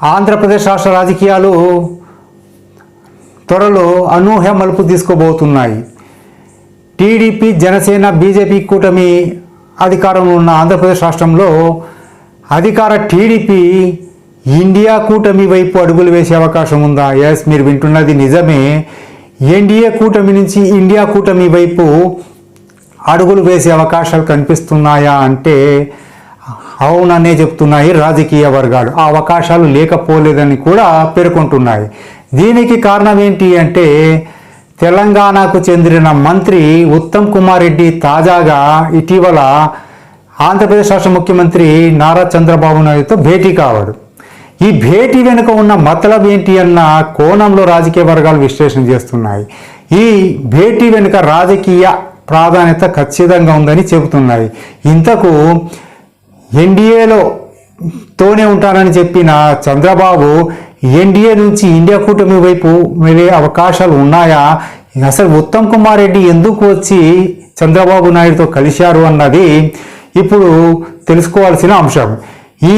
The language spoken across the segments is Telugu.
ఆంధ్రప్రదేశ్ రాష్ట్ర రాజకీయాలు త్వరలో అనూహ్య మలుపు తీసుకోబోతున్నాయి. టీడీపీ జనసేన బీజేపీ కూటమి అధికారంలో ఉన్న ఆంధ్రప్రదేశ్ రాష్ట్రంలో అధికార టీడీపీ ఇండియా కూటమి వైపు అడుగులు వేసే అవకాశం ఉందా? ఎస్ మీరు వింటున్నది నిజమే. ఎన్డీఏ కూటమి నుంచి ఇండియా కూటమి వైపు అడుగులు వేసే అవకాశాలు కనిపిస్తున్నాయా అంటే అవుననే చెప్తున్నాయి రాజకీయ వర్గాలు. ఆ అవకాశాలు లేకపోలేదని కూడా పేర్కొంటున్నాయి. దీనికి కారణం ఏంటి అంటే తెలంగాణకు చెందిన మంత్రి ఉత్తమ్ కుమార్ రెడ్డి తాజాగా ఇటీవల ఆంధ్రప్రదేశ్ రాష్ట్ర ముఖ్యమంత్రి నారా చంద్రబాబు నాయుడుతో భేటీ కావాడు. ఈ భేటీ వెనుక ఉన్న మతలబ్ ఏంటి అన్న కోణంలో రాజకీయ వర్గాలు విశ్లేషణ చేస్తున్నాయి. ఈ భేటీ వెనుక రాజకీయ ప్రాధాన్యత ఖచ్చితంగా ఉందని చెబుతున్నాయి. ఇంతకు ఎన్డీఏలో తోనే ఉంటానని చెప్పిన చంద్రబాబు ఎన్డీఏ నుంచి ఇండియా కూటమి వైపు వెళ్ళే అవకాశాలు ఉన్నాయా? అసలు ఉత్తమ్ కుమార్ రెడ్డి ఎందుకు వచ్చి చంద్రబాబు నాయుడుతో కలిశారు అన్నది ఇప్పుడు తెలుసుకోవాల్సిన అంశం. ఈ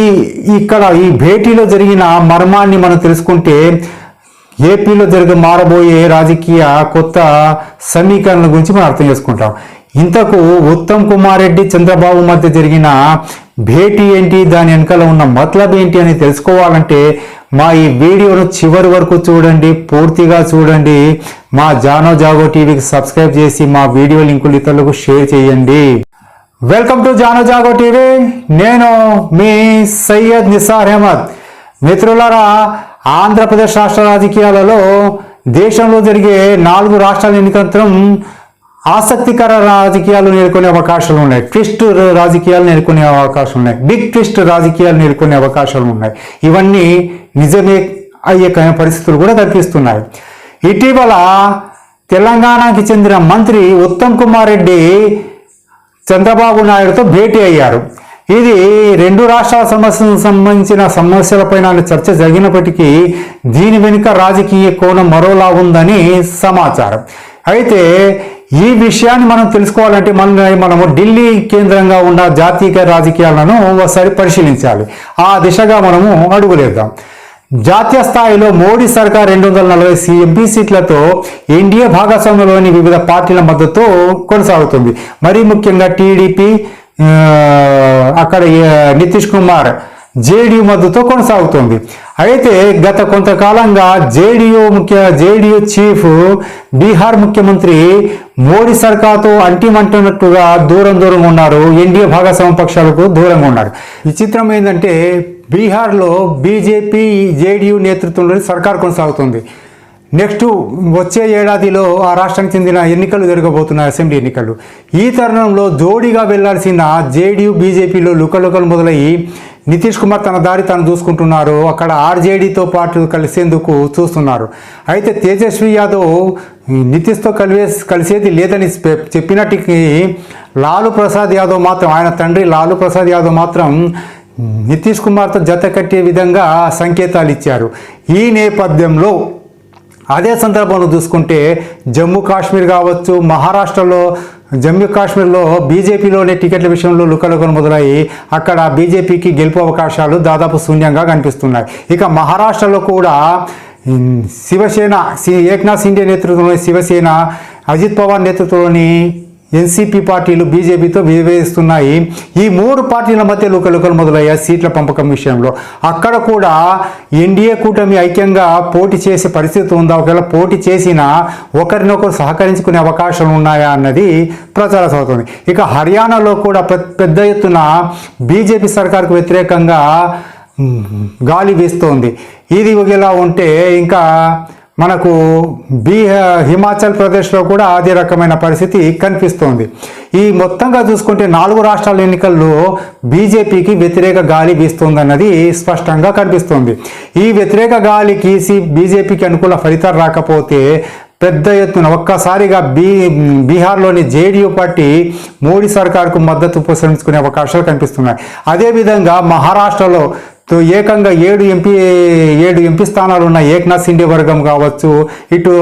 ఇక్కడ ఈ భేటీలో జరిగిన మర్మాన్ని మనం తెలుసుకుంటే ఏపీలో జరిగే మారబోయే రాజకీయ కొత్త సమీకరణల గురించి మనం అర్థం చేసుకుంటాం. ఇంతకు ఉత్తమ్ కుమార్ రెడ్డి చంద్రబాబు మధ్య జరిగిన భేటీ ఏంటి దాని వెనకాల ఉన్న మతలబ్ ఏంటి అని తెలుసుకోవాలంటే మా ఈ వీడియోను చివరి వరకు చూడండి పూర్తిగా చూడండి. మా జానో జాగో టీవీకి సబ్స్క్రైబ్ చేసి మా వీడియో లింకులు ఇతరులకు షేర్ చేయండి. Welcome to Jano Jago TV. నేను మీ సయ్యద్ నిసార్ అహ్మద్. మిత్రులారా ఆంధ్రప్రదేశ్ రాష్ట్ర రాజకీయాలలో దేశంలో జరిగే నాలుగు రాష్ట్రాల ఎన్నికంతరం ఆసక్తికర రాజకీయాలు నేర్కొనే అవకాశాలు ఉన్నాయి. ట్విస్ట్ రాజకీయాలు నేర్కొనే అవకాశాలు ఉన్నాయి. బిగ్ ట్విస్ట్ రాజకీయాలు నేర్కొనే అవకాశాలు ఉన్నాయి. ఇవన్నీ నిజమే అయ్యే పరిస్థితులు కూడా కనిపిస్తున్నాయి. ఇటీవల తెలంగాణకి చెందిన మంత్రి ఉత్తమ్ కుమార్ రెడ్డి చంద్రబాబు నాయుడుతో భేటీ అయ్యారు. ఇది రెండు రాష్ట్రాల సమస్యలకు సంబంధించిన సమస్యలపైన చర్చ జరిగినప్పటికీ దీని వెనుక రాజకీయ కోణం మరోలా ఉందని సమాచారం. అయితే ఈ విషయాన్ని మనం తెలుసుకోవాలంటే మన మనము ఢిల్లీ కేంద్రంగా ఉన్న జాతీయ రాజకీయాలను ఒకసారి పరిశీలించాలి. ఆ దిశగా మనము అడుగులేద్దాం. జాతీయ స్థాయిలో మోడీ సర్కార్ రెండు వందల నలభై ఎంపీ సీట్లతో ఎన్డీఏ భాగస్వామ్యంలోని వివిధ పార్టీల మద్దతు కొనసాగుతుంది. మరీ ముఖ్యంగా టీడీపీ అక్కడ నితీష్ కుమార్ జేడీయూ మద్దతు కొనసాగుతుంది. అయితే గత కొంతకాలంగా జేడీయూ ముఖ్య జేడీయూ చీఫ్ బీహార్ ముఖ్యమంత్రి మోడీ సర్కార్తో అంటిమంటున్నట్టుగా దూరం దూరం ఉన్నారు. ఎన్డీఏ భాగస్వామ్య పక్షాలకు దూరంగా ఉన్నారు. విచిత్రం ఏంటంటే బీహార్లో బీజేపీ జేడీయూ నేతృత్వంలోని సర్కార్ కొనసాగుతుంది. నెక్స్ట్ వచ్చే ఏడాదిలో ఆ రాష్ట్రానికి చెందిన ఎన్నికలు జరగబోతున్నాయి అసెంబ్లీ ఎన్నికలు. ఈ తరుణంలో జోడీగా వెళ్ళాల్సిన జేడీయూ బీజేపీలో లుకలుకలు మొదలయ్యి నితీష్ కుమార్ తన దారి తాను చూసుకుంటున్నారు అక్కడ ఆర్జేడీతో పాటు కలిసేందుకు చూస్తున్నారు. అయితే తేజస్వి యాదవ్ నితీష్తో కలివే కలిసేది లేదని చెప్పినట్టుకి లాలు ప్రసాద్ యాదవ్ మాత్రం ఆయన తండ్రి లాలు ప్రసాద్ యాదవ్ మాత్రం నితీష్ కుమార్తో జత కట్టే విధంగా సంకేతాలు ఇచ్చారు. ఈ నేపథ్యంలో అదే సందర్భంలో చూసుకుంటే జమ్మూ కాశ్మీర్ కావచ్చు మహారాష్ట్రలో జమ్మూ కాశ్మీర్లో బీజేపీలోనే టికెట్ల విషయంలో లుకలుకలు మొదలయ్యి అక్కడ బీజేపీకి గెలుపు అవకాశాలు దాదాపు శూన్యంగా కనిపిస్తున్నాయి. ఇక మహారాష్ట్రలో కూడా శివసేన సి- ఏక్నాథ్ సిండే నేతృత్వంలోని శివసేన అజిత్ పవార్ నేతృత్వంలోని ఎన్సీపీ పార్టీలు బీజేపీతో విభేదిస్తున్నాయి. ఈ మూడు పార్టీల మధ్య లుకలుకలు మొదలయ్యాయి సీట్ల పంపకం విషయంలో అక్కడ కూడా ఎన్డీఏ కూటమి ఐక్యంగా పోటీ చేసే పరిస్థితి ఉందా? ఒకవేళ పోటీ చేసినా ఒకరినొకరు సహకరించుకునే అవకాశాలు ఉన్నాయా అన్నది ప్రచారం అవుతుంది ఇక హర్యానాలో కూడా పెద్ద ఎత్తున బీజేపీ సర్కార్కు వ్యతిరేకంగా గాలి వీస్తోంది. ఇది ఇలా ఉంటే ఇంకా మనకు బీహా హిమాచల్ ప్రదేశ్లో కూడా అదే రకమైన పరిస్థితి కనిపిస్తోంది. ఈ మొత్తంగా చూసుకుంటే నాలుగు రాష్ట్రాల ఎన్నికల్లో బీజేపీకి వ్యతిరేక గాలి వీస్తోందన్నది స్పష్టంగా కనిపిస్తోంది. ఈ వ్యతిరేక గాలికి సి బీజేపీకి అనుకూల ఫలితాలు రాకపోతే పెద్ద ఎత్తున ఒక్కసారిగా బీ బీహార్లోని జేడీయూ పార్టీ మోడీ సర్కార్కు మద్దతు ఉపసంహరించుకునే అవకాశాలు కనిపిస్తున్నాయి. అదేవిధంగా మహారాష్ట్రలో ఏకంగా ఏడు ఎంపీ ఏడు ఎంపీ స్థానాలు ఉన్న ఏక్నాథ్ సిండే వర్గం కావచ్చు ఇటు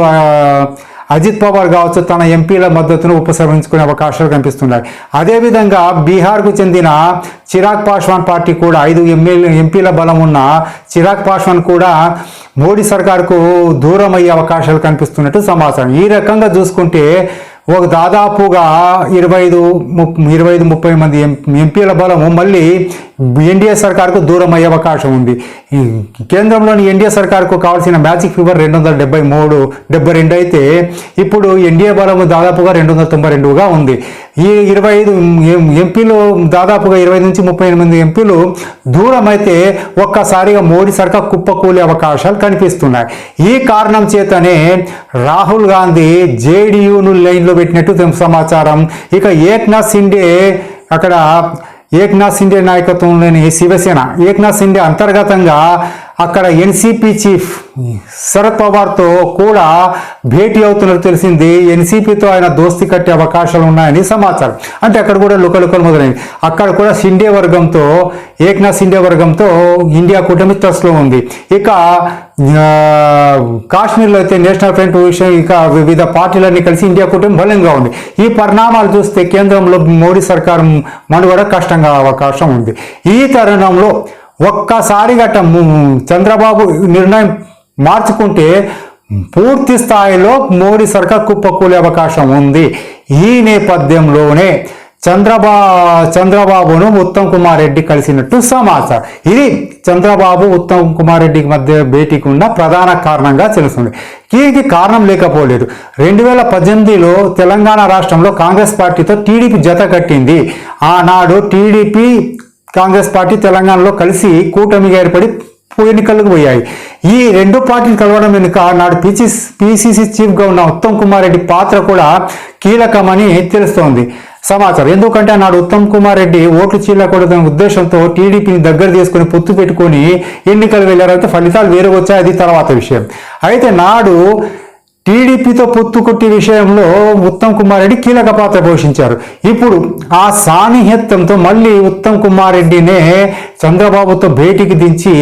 అజిత్ పవార్ కావచ్చు తన ఎంపీల మద్దతును ఉపసంహరించుకునే అవకాశాలు కనిపిస్తున్నాయి. అదేవిధంగా బీహార్కు చెందిన చిరాగ్ పాస్వాన్ పార్టీ కూడా ఐదు ఎమ్మెల్యే ఎంపీల బలం ఉన్న చిరాగ్ పాస్వాన్ కూడా మోడీ సర్కార్కు దూరం అయ్యే అవకాశాలు కనిపిస్తున్నట్టు సమాచారం. ఈ రకంగా చూసుకుంటే ఒక దాదాపుగా ఇరవై ఐదు ముప్ ఇరవై ఐదు ముప్పై మంది ఎంపీల బలము మళ్ళీ ఎన్డీఏ సర్కార్కు దూరం అయ్యే అవకాశం ఉంది. ఈ కేంద్రంలోని ఎన్డీఏ సర్కార్కు కావాల్సిన మ్యాజిక్ ఫీవర్ రెండు వందల డెబ్బై మూడు డెబ్బై రెండు అయితే ఇప్పుడు ఎన్డీఏ బలము దాదాపుగా రెండు వందల తొంభై రెండుగా ఉంది. ఈ ఇరవై ఐదు ఎం- ఎంపీలు దాదాపుగా ఇరవై నుంచి ముప్పై ఎనిమిది ఎంపీలు దూరం అయితే ఒక్కసారిగా మోడీ సర్కార్ కుప్పకూలే అవకాశాలు కనిపిస్తున్నాయి. ఈ కారణం చేతనే రాహుల్ గాంధీ జేడీయూను లైన్లో పెట్టినట్టు సమాచారం. ఇక ఏక్నాథ్ సిండే అక్కడ ఏక్నాథ్ సిండే నాయకత్వంలోని శివసేన ఏక్నాథ్ సిండే అంతర్గతంగా అక్కడ ఎన్సీపీ చీఫ్ శరద్ పవార్తో కూడా భేటీ అవుతున్నట్టు తెలిసింది. ఎన్సీపీతో ఆయన దోస్తి కట్టే అవకాశాలు ఉన్నాయని సమాచారం. అంటే అక్కడ కూడా లుకలుకలు మొదలైంది అక్కడ కూడా సిండే వర్గంతో ఏక్నాథ్ సిండే వర్గంతో ఇండియా కూటమి ట్రస్ట్లో ఉంది. ఇక కాశ్మీర్లో అయితే నేషనల్ ఫ్రంట్ విషయం ఇక వివిధ పార్టీలన్నీ కలిసి ఇండియా కూటమి బలంగా ఉంది. ఈ పరిణామాలు చూస్తే కేంద్రంలో మోడీ సర్కారం మనుగడ కష్టంగా అవకాశం ఉంది. ఈ తరుణంలో ఒక్కసారి గట్ట చంద్రబాబు నిర్ణయం మార్చుకుంటే పూర్తి స్థాయిలో మోడీ సర్కార్ కుప్పకూలే అవకాశం ఉంది. ఈ నేపథ్యంలోనే చంద్రబా చంద్రబాబును ఉత్తమ్ కుమార్ రెడ్డి కలిసినట్టు సమాచారం. ఇది చంద్రబాబు ఉత్తమ్ కుమార్ రెడ్డికి మధ్య భేటీకి ఉన్న ప్రధాన కారణంగా తెలుస్తుంది. దీనికి కారణం లేకపోలేదు. రెండు వేల పద్దెనిమిదిలో తెలంగాణ రాష్ట్రంలో కాంగ్రెస్ పార్టీతో టీడీపీ జత కట్టింది. ఆనాడు టీడీపీ కాంగ్రెస్ పార్టీ తెలంగాణలో కలిసి కూటమిగా ఏర్పడి ఎన్నికలకు పోయాయి. ఈ రెండు పార్టీలు కలవడం వెనుక నాడు పిసి పిసిసి చీఫ్గా ఉన్న ఉత్తమ్ కుమార్ రెడ్డి పాత్ర కూడా కీలకమని తెలుస్తోంది. సమాచారం ఎందుకంటే నాడు ఉత్తమ్ కుమార్ రెడ్డి ఓట్లు చీలకూడదనే ఉద్దేశంతో టీడీపీని దగ్గర తీసుకుని పొత్తు పెట్టుకొని ఎన్నికలు వెళ్ళారంటే ఫలితాలు వేరే వచ్చాయి అది తర్వాత విషయం. అయితే నాడు టీడీపీతో పొత్తుకొట్టి విషయంలో ఉత్తమ్ కుమార్ రెడ్డి కీలక పాత్ర పోషించారు. ఇప్పుడు ఆ సాన్నిహిత్యంతో మళ్ళీ ఉత్తమ్ కుమార్ రెడ్డినే చంద్రబాబుతో భేటీకి దించి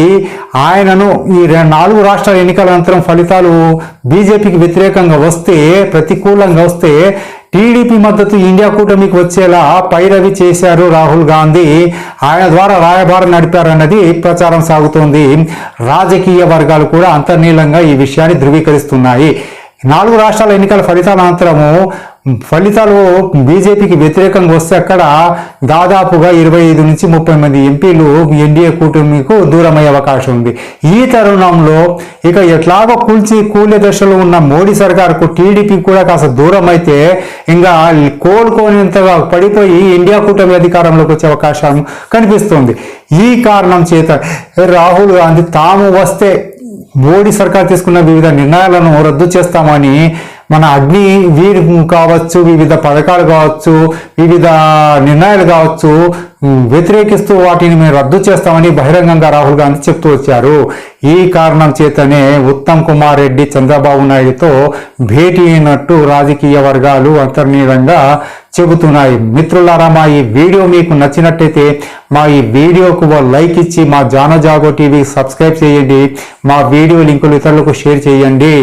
ఆయనను ఈ నాలుగు రాష్ట్రాల ఎన్నికల అనంతరం ఫలితాలు బీజేపీకి వ్యతిరేకంగా వస్తే ప్రతికూలంగా వస్తే టీడీపీ మద్దతు ఇండియా కూటమికి వచ్చేలా పైరవి చేశారు రాహుల్ గాంధీ. ఆయన ద్వారా రాయబారం నడిపారన్నది ప్రచారం సాగుతోంది. రాజకీయ వర్గాలు కూడా అంతర్నీలంగా ఈ విషయాన్ని ధృవీకరిస్తున్నాయి. నాలుగు రాష్ట్రాల ఎన్నికల ఫలితాల అనంతరము ఫలితాలు బీజేపీకి వ్యతిరేకంగా వస్తే అక్కడ దాదాపుగా ఇరవై ఐదు నుంచి ముప్పై మంది ఎంపీలు ఎన్డీఏ కూటమికు దూరమయ్యే అవకాశం ఉంది. ఈ తరుణంలో ఇక ఎట్లాగో కూల్చి కూలే దశలో ఉన్న మోడీ సర్కార్కు టీడీపీ కూడా కాస్త దూరం అయితే ఇంకా కోలుకోనంతగా పడిపోయి ఇండియా కూటమి అధికారంలోకి వచ్చే అవకాశం కనిపిస్తుంది. ఈ కారణం చేత రాహుల్ గాంధీ తాము వస్తే మోడీ సర్కార్ తీసుకున్న వివిధ నిర్ణయాలను రద్దు చేస్తామని మన అగ్ని వీరు కావచ్చు వివిధ పథకాలు కావచ్చు వివిధ నిర్ణయాలు కావచ్చు వ్యతిరేకిస్తూ వాటిని మేము రద్దు చేస్తామని బహిరంగంగా రాహుల్ గాంధీ చెప్తూ వచ్చారు. ఈ కారణం చేతనే ఉత్తమ్ కుమార్ రెడ్డి చంద్రబాబు నాయుడుతో భేటీ అయినట్టు రాజకీయ వర్గాలు అంతర్నీయంగా చెబుతున్నాయి. మిత్రులారా మా ఈ వీడియో మీకు నచ్చినట్టయితే మా ఈ వీడియోకు లైక్ ఇచ్చి మా జానో జాగో టీవీ సబ్స్క్రైబ్ చేయండి. మా వీడియో లింకులు ఇతరులకు షేర్ చేయండి.